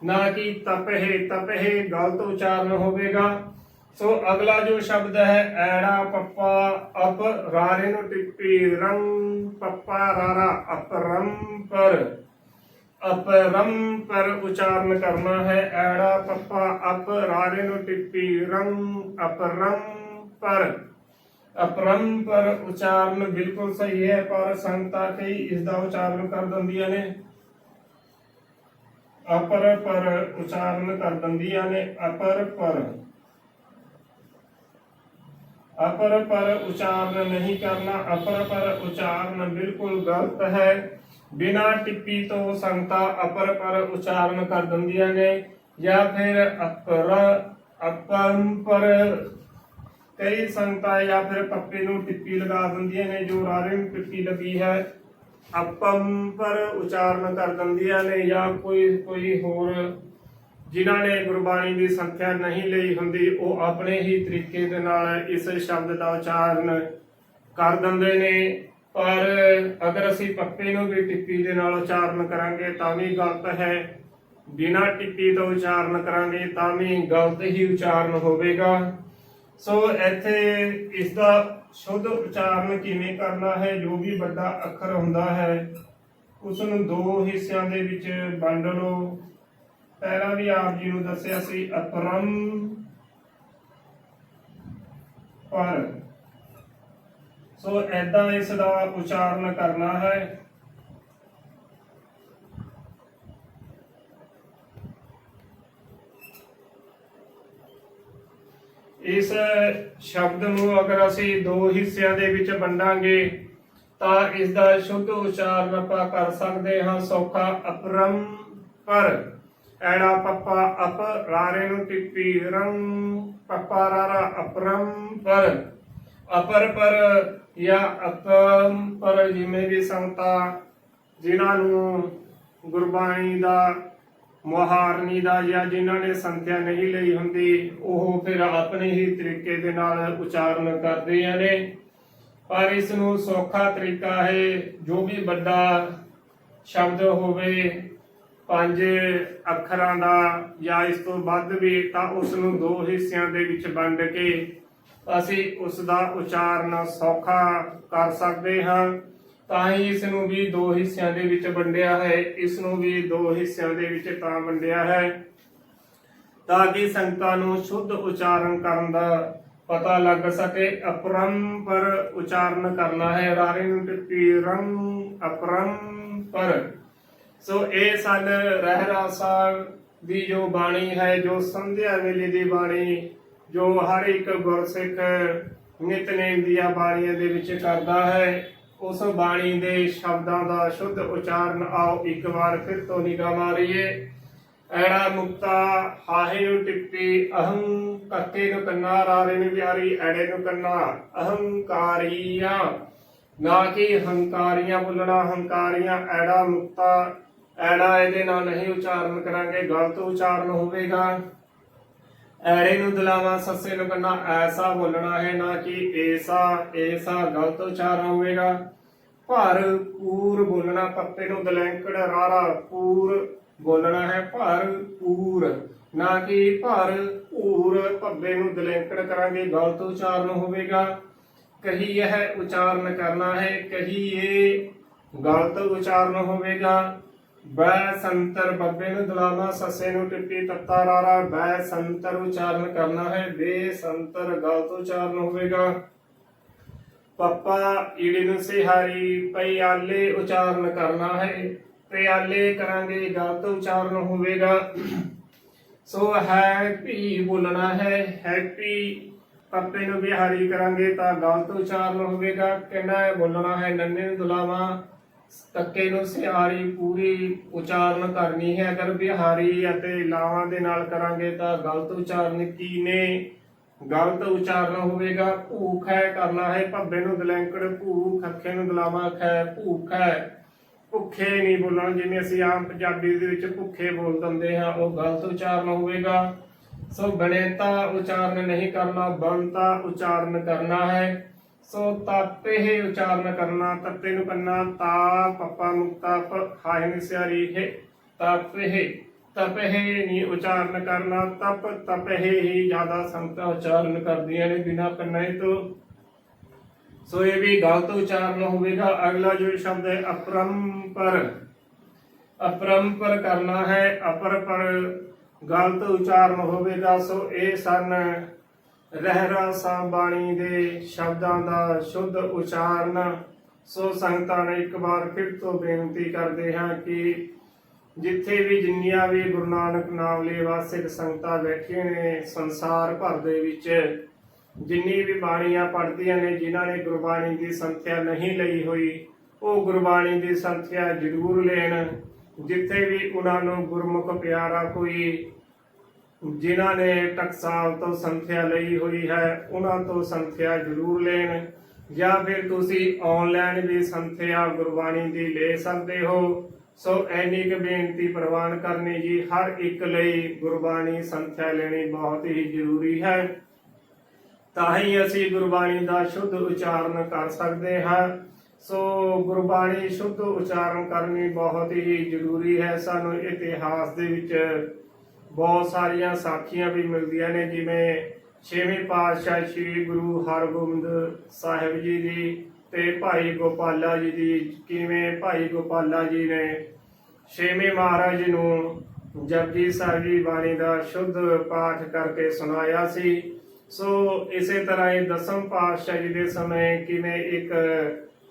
ਨਾ ਕਿ ਤਪਹਿ ਤਪਹਿ ਗਲਤ ਉਚਾਰਨ ਹੋਵੇਗਾ। ਸੋ ਅਗਲਾ ਜੋ ਸ਼ਬਦ ਹੈ, ਐੜਾ ਪੱਪਾ ਅਪ ਰਾਰੇ ਨੂੰ ਟਿੱਪੀ ਰੰਗ ਪੱਪਾ ਰਾਰਾ ਅਪਰੰਪਰ ਅਪਰੰਪਰ ਉਚਾਰਨ ਕਰਨਾ ਹੈ। ਐੜਾ ਪੱਪਾ ਅਪ ਰਾਰੇ ਨੂੰ ਟਿੱਪੀ ਪਰ। ਅਪਰੰਪਰ ਅਪਰੰਪਰ ਉਚਾਰਨ ਬਿਲਕੁਲ ਸਹੀ ਹੈ ਪਰ ਸੰਗਤਾਂ ਕਈ ਇਸ ਦਾ ਉਚਾਰਨ ਕਰ ਦਿੰਦੀਆਂ ਨੇ ਅਪਰ ਪਰ ਉਚਾਰਨ ਕਰ ਦਿੰਦੀਆਂ ਨੇ ਅਪਰ ਪਰ ਅਪਰ ਪਰ ਉਚਾਰਨ ਨਹੀਂ ਕਰਨਾ ਅਪਰ ਪਰ ਉਚਾਰਨ ਬਿਲਕੁਲ ਗਲਤ ਹੈ ਬਿਨਾ ਟਿੱਪੀ ਤੋਂ ਸੰਗਤਾਂ ਅਪਰ ਪਰ ਉਚਾਰਨ ਕਰ ਦਿੰਦੀਆਂ ਨੇ ਜਾਂ ਫਿਰ ਅਪਰ ਅਪਮ ਪਰ ਕਈ ਸੰਗਤਾਂ ਜਾਂ ਫਿਰ ਪੱਪੇ ਨੂੰ ਟਿੱਪੀ ਲਗਾ ਦਿੰਦੀਆਂ ਨੇ, ਜੋ ਰਾਰੇ ਨੂੰ ਟਿੱਪੀ ਲੱਗੀ ਹੈ। ਅਪਮ ਪਰ ਉਚਾਰਨ ਕਰ ਦਿੰਦੀਆਂ ਨੇ ਜਾਂ ਕੋਈ ਕੋਈ ਹੋਰ ਜਿਨ੍ਹਾਂ ਨੇ ਗੁਰਬਾਣੀ ਦੀ ਸੰਖਿਆ ਨਹੀਂ ਲਈ ਹੁੰਦੀ, ਉਹ ਆਪਣੇ ਹੀ ਤਰੀਕੇ ਦੇ ਨਾਲ ਇਸ ਸ਼ਬਦ ਦਾ ਉਚਾਰਨ ਕਰ ਦਿੰਦੇ ਨੇ। ਪਰ ਅਗਰ ਅਸੀਂ ਪੱਪੇ ਨੂੰ ਵੀ ਟਿੱਪੀ ਦੇ ਨਾਲ ਉਚਾਰਨ ਕਰਾਂਗੇ, ਤਾਂ ਵੀ ਗਲਤ ਹੈ। ਬਿਨਾਂ ਟਿੱਪੀ ਤੋਂ ਉਚਾਰਨ ਕਰਾਂਗੇ, ਤਾਂ ਵੀ ਗਲਤ ਹੀ ਉਚਾਰਨ ਹੋਵੇਗਾ। ਸੋ ਇੱਥੇ ਇਸ ਦਾ ਸ਼ੁੱਧ ਉਚਾਰਨ ਕਿਵੇਂ ਕਰਨਾ ਹੈ, ਜੋ ਵੀ ਵੱਡਾ ਅੱਖਰ ਹੁੰਦਾ ਹੈ ਉਸ ਨੂੰ ਦੋ ਹਿੱਸਿਆਂ ਦੇ ਵਿੱਚ ਵੰਡ ਲਓ। ਪਹਿਲਾਂ ਵੀ ਆਪ ਜੀ ਨੂੰ ਦੱਸਿਆ ਸੀ ਅਪਰਮ ਪਰ। ਸੋ ਐਦਾਂ ਇਸ ਦਾ ਉਚਾਰਨ ਕਰਨਾ ਹੈ। ਇਸ ਸ਼ਬਦ ਨੂੰ ਅਗਰ ਅਸੀਂ ਦੋ ਹਿੱਸਿਆਂ ਦੇ ਵਿੱਚ ਵੰਡਾਂਗੇ, ਤਾਂ ਇਸ ਦਾ ਸ਼ੁੱਧ ਉਚਾਰਨ ਆਪਾਂ ਕਰ ਸਕਦੇ ਹਾਂ, ਸੌਖਾ ਅਪਰਮ ਪਰ, ਐੜਾ ਪੱਪਾ ਅਪ ਰਾਰੇ ਨੂੰ ਟਿੱਪੀ ਰੰਗ ਪੱਪਾ ਰਾਰਾ ਅਪਰਮ ਪਰ, ਅਪਰ ਪਰ ਜਾਂ ਅਪਮ ਪਰ ਜਿਵੇਂ ਵੀ ਸੰਗਤਾਂ, ਜਿਨ੍ਹਾਂ ਨੂੰ ਗੁਰਬਾਣੀ ਦਾ ਮੁਹਾਰਨੀ ਦਾ ਜਾਂ ਜਿਨ੍ਹਾਂ ਨੇ ਸੰਥਿਆ ਨਹੀਂ ਲਈ ਹੁੰਦੀ, ਉਹ ਫਿਰ ਆਪਣੇ ਹੀ ਤਰੀਕੇ ਦੇ ਨਾਲ ਉਚਾਰਨ ਕਰਦੇ ਨੇ। ਪਰ ਇਸ ਨੂੰ ਸੌਖਾ ਤਰੀਕਾ ਹੈ, ਜੋ ਵੀ ਵੱਡਾ ਸ਼ਬਦ ਹੋਵੇ, ਪੰਜ ਅੱਖਰਾਂ ਦਾ ਜਾਂ ਇਸ ਤੋਂ ਵੱਧ ਵੀ, ਤਾਂ ਉਸ ਨੂੰ ਦੋ ਹਿੱਸਿਆਂ ਦੇ ਵਿੱਚ ਵੰਡ ਕੇ ਅਸੀਂ ਉਸ ਦਾ ਉਚਾਰਨ ਸੌਖਾ ਕਰ ਸਕਦੇ ਹਾਂ। ਤਾਂ ਹੀ ਇਸ ਨੂੰ ਵੀ ਦੋ ਹਿੱਸਿਆਂ ਦੇ ਵਿੱਚ ਵੰਡਿਆ ਹੈ। ਇਸ ਨੂੰ ਵੀ ਦੋ ਹਿੱਸਿਆਂ ਦੇ ਵਿੱਚ ਤਾਂ ਵੰਡਿਆ ਹੈ। ਤਾਂ ਕਿ ਸੰਗਤਾਂ ਨੂੰ ਸ਼ੁੱਧ ਉਚਾਰਨ ਕਰਨ ਦਾ ਪਤਾ ਲੱਗ ਸਕੇ। ਅਪਰਮ ਪਰ ਉਚਾਰਨ ਕਰਨਾ ਹੈ। ਰਾਰੇ ਨੂੰ ਟਿੱਪੀ, ਰੰਗ ਪਰ ਸੋ ਇਹ ਸਨ ਰਹਿਰਾ ਸਾਹਿਬ ਦੀ ਜੋ ਬਾਣੀ ਹੈ, ਜੋ ਸੰਧਿਆ ਵੇਲੇ ਦੀ ਬਾਣੀ, ਜੋ ਹਰ ਇੱਕ ਗੁਰਸਿੱਖ ਨਿਤਨੇਮ ਦੀਆਂ ਬਾਣੀਆਂ ਦੇ ਵਿੱਚ ਕਰਦਾ ਹੈ। ਉਸ ਬਾਣੀ ਦੇ ਸ਼ਬਦਾਂ ਦਾ ਸ਼ੁੱਧ ਉਚਾਰਨ ਆਓ, ਇੱਕ ਵਾਰ ਫਿਰ ਤੋਂ ਨਿਗਾਹ ਮਾਰੀਏ। ਐੜਾ ਮੁਕਤਾ, ਹਾਹੇ ਨੂੰ ਟਿੱਪੀ, ਅਹੰ ਕੱਕੇ ਨੂੰ ਕੰਨਾ ਰਾਰੇ ਨੂੰ ਵਿਹਾਰੀ ਐੜੇ ਨੂੰ ਕੰਨਾ ਅਹੰਕਾਰੀਆਂ। ਨਾ ਕਿ ਹੰਕਾਰੀਆਂ ਬੋਲਣਾ, ਹੰਕਾਰੀਆਂ, ਐੜਾ ਮੁਕਤਾ, ਐੜਾ ਇਹਦੇ ਨਾਲ ਨਹੀਂ ਉਚਾਰਨ ਕਰਾਂਗੇ, ਗਲਤ ਉਚਾਰਨ ਹੋਵੇਗਾ। ਐੜੇ ਨੂੰ ਦਲਾਵਾ, ਸੱਸੇ ਨੂੰ ਕੰਨਾ, ਐਸਾ ਬੋਲਣਾ ਹੈ ਨਾ ਕਿ ਐਸਾ ਐਸਾ ਗਲਤ ਉਚਾਰਨ ਹੋਵੇਗਾ ਭਰ ਪੂਰ ਬੋਲਣਾ, ਪੱਤੇ ਨੂੰ ਦਲੈਂਕੜ ਰਾਰਾ, ਪੂਰ ਬੋਲਣਾ ਹੈ ਭਰ ਪੂਰ। ਨਾ ਕਿ ਭਰ ਪੂਰ, ਭੱਬੇ ਨੂੰ ਦਲੈਂਕੜ ਕਰਾਂਗੇ, ਗਲਤ ਉਚਾਰਨ ਹੋਵੇਗਾ। ਕਹੀ ਇਹ ਉਚਾਰਨ ਕਰਨਾ ਹੈ, ਕਹੀ ਇਹ ਗਲਤ ਉਚਾਰਨ ਹੋਵੇਗਾ। ਬੈ ਸੰਤਰ ਬੱਬੇ ਨੂੰ ਦਲਾਮਾ ਸੱਸੇ ਨੂੰ ਟਿੱਪੀ ਤੱਤਾ ਰਾਰਾ ਬੈ ਸੰਤਰ ਉਚਾਰਨ ਕਰਨਾ ਹੈ, ਬੇ ਸੰਤਰ ਗਲਤ ਉਚਾਰਨ ਹੋਵੇਗਾ। ਪੱਪਾ ਈੜੀ ਨੂੰ ਸਿਹਾਰੀ ਪਿਆਲੇ ਉਚਾਰਨ ਕਰਨਾ ਹੈ ਪਿਆਲੇ ਕਰਾਂਗੇ ਗਲਤ ਉਚਾਰਨ ਹੋਵੇਗਾ। ਸੋ ਹੈਪੀ ਬੋਲਣਾ ਹੈ ਹੈਪੀ ਪੱਪੇ ਨੂੰ ਬਿਹਾਰੀ ਕਰਾਂਗੇ ਤਾਂ ਗਲਤ ਉਚਾਰਨ ਹੋਵੇਗਾ। ਕਹਿੰਦਾ ਬੋਲਣਾ ਹੈ, ਨੰਨੇ ਨੂੰ ਦੁਲਾਵਾ। ਤੱਕੇ ਨੂੰ ਸਿਹਾਰੀ ਪੂਰੀ ਉਚਾਰਨ ਕਰਨੀ ਹੈ। ਅਗਰ ਬਿਹਾਰੀ ਅਤੇ ਲਾਵਾਂ ਦੇ ਨਾਲ ਕਰਾਂਗੇ ਤਾਂ ਗਲਤ ਉਚਾਰਨ ਕੀ ਨੇ ਗਲਤ ਉਚਾਰਨ ਹੋਵੇਗਾ। ਭੂਖ ਹੈ, ਕਰਨਾ ਹੈ। ਭੱਬੇ ਨੂੰ ਦਲੈਂਕੜ, ਭੂਖ, ਅੱਖੇ ਨੂੰ ਦਲਾਵਾ, ਖੈ, ਭੂਖ ਹੈ। ਭੁੱਖੇ ਨਹੀਂ ਬੋਲਣਾ, ਜਿਵੇਂ ਅਸੀਂ ਆਮ ਪੰਜਾਬੀ ਦੇ ਵਿੱਚ ਭੁੱਖੇ ਬੋਲ ਦਿੰਦੇ ਹਾਂ, ਉਹ ਗਲਤ ਉਚਾਰਨ ਹੋਵੇਗਾ। ਸੋ ਬਣੇਤਾ ਉਚਾਰਨ ਨਹੀਂ ਕਰਨਾ ਬਣਤਾ ਉਚਾਰਨ ਕਰਨਾ ਹੈ। ਸੋ ਤਾਪੇ ਹੀ ਉਚਾਰਨ ਕਰਨਾ, ਤੱਤੇ ਨੂੰ ਕਰਨਾ ਤਾ, ਪੱਪਾ, ਮੁਕਤਾ ਹਾਇ ਨਿਸਿਆਰੀ ਹੈ ਤਾਪੇ ਹੀ ਤਪੇ ਹੀ ਉਚਾਰਨ ਕਰਨਾ, ਤਪ, ਤਪੇ ਹੀ ਜ਼ਿਆਦਾ ਸੰਗਤਾਂ ਉਚਾਰਨ ਕਰਦੀਆਂ ਨੇ ਬਿਨਾ ਕੰਨੇ ਤੋਂ। ਸੋ ਇਹ ਵੀ ਗਲਤ ਉਚਾਰਨ ਹੋਵੇਗਾ। ਅਗਲਾ ਜੋ ਸ਼ਬਦ ਹੈ, ਅਪਰੰਪਰ। ਅਪਰੰਪਰ ਕਰਨਾ ਹੈ, ਅਪਰ ਪਰ ਗਲਤ ਉਚਾਰਨ ਹੋਵੇਗਾ। ਸੋ ਇਹ ਸਨ ਰਹਿਰਾ ਸਾਹਿਬ ਬਾਣੀ ਦੇ ਸ਼ਬਦਾਂ ਦਾ ਸ਼ੁੱਧ ਉਚਾਰਨ, ਸੋ ਸੰਗਤਾਂ ਨੇ ਇੱਕ ਵਾਰ ਫਿਰ ਤੋਂ ਬੇਨਤੀ ਕਰਦੇ ਹਾਂ ਕਿ ਜਿੱਥੇ ਵੀ ਜਿੰਨੀਆਂ ਵੀ ਗੁਰੂ ਨਾਨਕ ਨਾਮ ਲੇਵਾ ਸਿੱਖ ਸੰਗਤਾਂ ਬੈਠੀਆਂ ਨੇ ਸੰਸਾਰ ਭਰ ਦੇ ਵਿੱਚ, ਜਿੰਨੀ ਵੀ ਬਾਣੀਆਂ ਪੜ੍ਹਦੀਆਂ ਨੇ, ਜਿਨ੍ਹਾਂ ਨੇ ਗੁਰਬਾਣੀ ਦੀ ਸੰਥਿਆ ਨਹੀਂ ਲਈ ਹੋਈ, ਉਹ ਗੁਰਬਾਣੀ ਦੀ ਸੰਥਿਆ ਜ਼ਰੂਰ ਲੈਣ। ਜਿੱਥੇ ਵੀ ਉਹਨਾਂ ਨੂੰ ਗੁਰਮੁਖ ਪਿਆਰਾ ਕੋਈ ਜਿਨ੍ਹਾਂ ਨੇ ਟਕਸਾਲ ਤੋਂ ਸੰਥਿਆ ਲਈ ਹੋਈ ਹੈ, ਉਹਨਾਂ ਤੋਂ ਸੰਥਿਆ ਜ਼ਰੂਰ ਲੈਣ। ਜਾਂ ਫਿਰ ਤੁਸੀਂ ਆਨਲਾਈਨ ਵੀ ਸੰਥਿਆ ਗੁਰਬਾਣੀ ਦੀ ਲੈ ਸਕਦੇ ਹੋ। ਸੋ ਐਨੀ ਕੁ ਬੇਨਤੀ ਪ੍ਰਵਾਨ ਕਰਨੀ ਜੀ, ਹਰ ਇੱਕ ਲਈ ਗੁਰਬਾਣੀ ਸੰਥਿਆ ਲੈਣੀ ਬਹੁਤ ਹੀ ਜ਼ਰੂਰੀ ਹੈ। ਤਾਂ ਹੀ ਅਸੀਂ ਗੁਰਬਾਣੀ ਦਾ ਸ਼ੁੱਧ ਉਚਾਰਨ ਕਰ ਸਕਦੇ ਹਾਂ। ਸੋ ਗੁਰਬਾਣੀ ਸ਼ੁੱਧ ਉਚਾਰਨ ਕਰਨੀ ਬਹੁਤ ਹੀ ਜ਼ਰੂਰੀ ਹੈ। ਸਾਨੂੰ ਇਤਿਹਾਸ ਦੇ ਵਿੱਚ ਬਹੁਤ ਸਾਰੀਆਂ ਸਾਖੀਆਂ ਵੀ ਮਿਲਦੀਆਂ ਨੇ, ਜਿਵੇਂ ਛੇਵੇਂ ਪਾਤਸ਼ਾਹ ਸ੍ਰੀ ਗੁਰੂ ਹਰਗੋਬਿੰਦ ਸਾਹਿਬ ਜੀ ਦੀ ਤੇ ਭਾਈ ਗੋਪਾਲਾ ਜੀ ਦੀ, ਕਿਵੇਂ ਭਾਈ ਗੋਪਾਲਾ ਜੀ ਨੇ ਛੇਵੇਂ ਮਹਾਰਾਜ ਨੂੰ ਜਪਜੀ ਸਾਹਿਬ ਜੀ ਬਾਣੀ ਦਾ ਸ਼ੁੱਧ ਪਾਠ ਕਰਕੇ ਸੁਣਾਇਆ ਸੀ। ਸੋ ਇਸੇ ਤਰ੍ਹਾਂ ਹੀ ਦਸਮ ਪਾਤਸ਼ਾਹ ਜੀ ਦੇ ਸਮੇਂ ਕਿਵੇਂ ਇੱਕ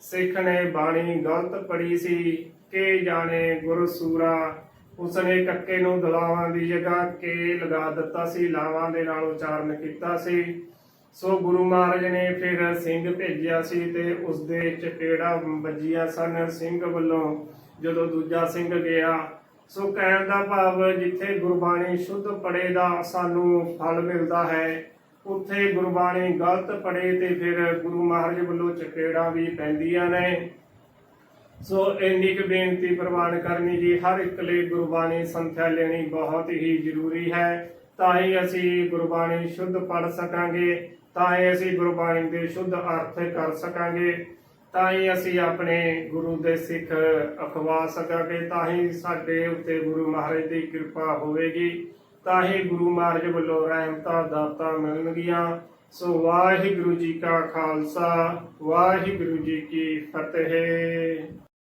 ਸਿੱਖ ਨੇ ਬਾਣੀ ਗਲਤ ਪੜ੍ਹੀ ਸੀ, ਕਿ ਜਾਣੇ ਗੁਰੂ ਸੂਰਾ ਉਸਨੇ ਕੱਕੇ ਨੂੰ ਦੁਲਾਵਾਂ ਦੀ ਜਗ੍ਹਾ ਕੇ ਲਗਾ ਦਿੱਤਾ ਸੀ, ਲਾਵਾਂ ਦੇ ਨਾਲ ਉਚਾਰਨ ਕੀਤਾ ਸੀ। ਸੋ ਗੁਰੂ ਮਹਾਰਾਜ ਨੇ ਫਿਰ ਸਿੰਘ ਭੇਜਿਆ ਸੀ ਤੇ ਉਸ ਦੇ ਚਪੇੜਾ ਵੱਜੀਆਂ ਸਨ ਸਿੰਘ ਵੱਲੋਂ, ਜਦੋਂ ਦੂਜਾ ਸਿੰਘ ਗਿਆ। ਸੋ ਕਹਿਣ ਦਾ ਭਾਵ, ਜਿੱਥੇ ਗੁਰਬਾਣੀ ਸ਼ੁੱਧ ਪੜੇ ਦਾ ਸਾਨੂੰ ਫਲ ਮਿਲਦਾ ਹੈ, ਉੱਥੇ ਗੁਰਬਾਣੀ ਗਲਤ ਪੜੇ ਤੇ ਫਿਰ ਗੁਰੂ ਮਹਾਰਾਜ ਵੱਲੋਂ ਚਪੇੜਾਂ ਵੀ ਪੈਂਦੀਆਂ ਨੇ। ਸੋ ਇੰਨੀ ਕੁ ਬੇਨਤੀ ਪ੍ਰਵਾਨ ਕਰਨੀ ਜੀ, ਹਰ ਇੱਕ ਲਈ ਗੁਰਬਾਣੀ ਸੰਥਿਆ ਲੈਣੀ ਬਹੁਤ ਹੀ ਜ਼ਰੂਰੀ ਹੈ। ਤਾਂ ਹੀ ਅਸੀਂ ਗੁਰਬਾਣੀ ਸ਼ੁੱਧ ਪੜ ਸਕਾਂਗੇ ਤਾਂ ਹੀ ਅਸੀਂ ਗੁਰਬਾਣੀ ਦੇ ਸ਼ੁੱਧ ਅਰਥ ਕਰ ਸਕਾਂਗੇ ਤਾਂ ਹੀ ਅਸੀਂ ਆਪਣੇ ਗੁਰੂ ਦੇ ਸਿੱਖ ਅਖਵਾ ਸਕਾਂਗੇ ਤਾਂ ਹੀ ਸਾਡੇ ਉੱਤੇ ਗੁਰੂ ਮਹਾਰਾਜ ਦੀ ਕਿਰਪਾ ਹੋਵੇਗੀ ਤਾਂ ਹੀ ਗੁਰੂ ਮਹਾਰਾਜ ਵੱਲੋਂ ਰਹਿਮਤਾਂ, ਦਾਤਾਂ ਮਿਲਣਗੀਆਂ। ਸੋ ਵਾਹਿਗੁਰੂ ਜੀ ਕਾ ਖਾਲਸਾ, ਵਾਹਿਗੁਰੂ ਜੀ ਕੀ ਫਤਿਹ।